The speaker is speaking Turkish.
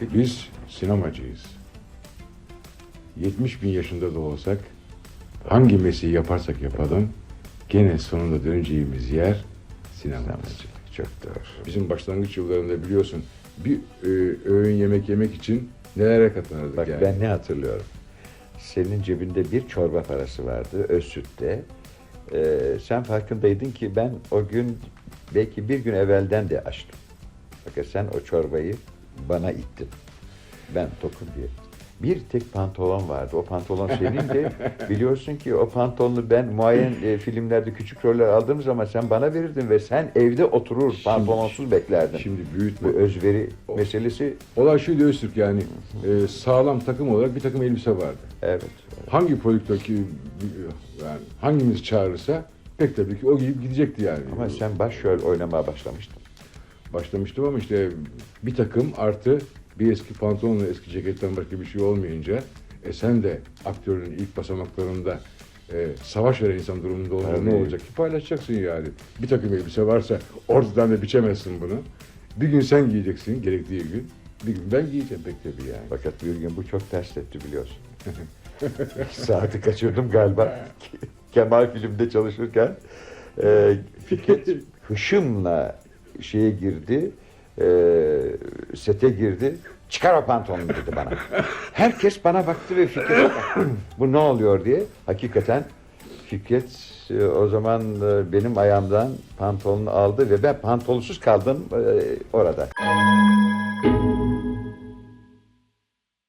Biz sinemacıyız. 70 bin yaşında da olsak hangi mesleği yaparsak yapalım gene sonunda döneceğimiz yer sinemacı. Çok doğru. Bizim başlangıç yıllarında biliyorsun bir e, öğün yemek yemek için nelere katlanırdık Bak yani. ben ne hatırlıyorum. Senin cebinde bir çorba parası vardı öz sütte. Ee, sen farkındaydın ki ben o gün belki bir gün evvelden de açtım. Fakat sen o çorbayı bana ittin. Ben tokum diye. Bir tek pantolon vardı. O pantolon senin de biliyorsun ki o pantolonu ben muayyen e, filmlerde küçük roller aldığım zaman sen bana verirdin ve sen evde oturur pantolonsuz beklerdin. Şimdi büyütme. Bu özveri meselesi Olay şu diyor Öztürk yani e, sağlam takım olarak bir takım elbise vardı. evet. Hangi poliktaki yani hangimiz çağırırsa pek tabii ki o giyip gidecekti yani. Ama sen başrol oynamaya başlamıştın. Başlamıştım ama işte bir takım artı bir eski pantolonla eski ceketten başka bir şey olmayınca e sen de aktörün ilk basamaklarında e, savaş veren insan durumunda olunca ne olacak ki paylaşacaksın yani. Bir takım elbise varsa ortadan da biçemezsin bunu. Bir gün sen giyeceksin gerektiği gün. Bir gün ben giyeceğim pek tabii yani. Fakat bir gün bu çok ters etti biliyorsun. Saati kaçırdım galiba. Kemal filmde çalışırken e, Fikret hışımla şeye girdi, e, sete girdi. Çıkar o pantolonu dedi bana. Herkes bana baktı ve Fikret'e baktı. Bu ne oluyor diye. Hakikaten Fikret e, o zaman e, benim ayağımdan pantolonu aldı ve ben pantolonsuz kaldım e, orada.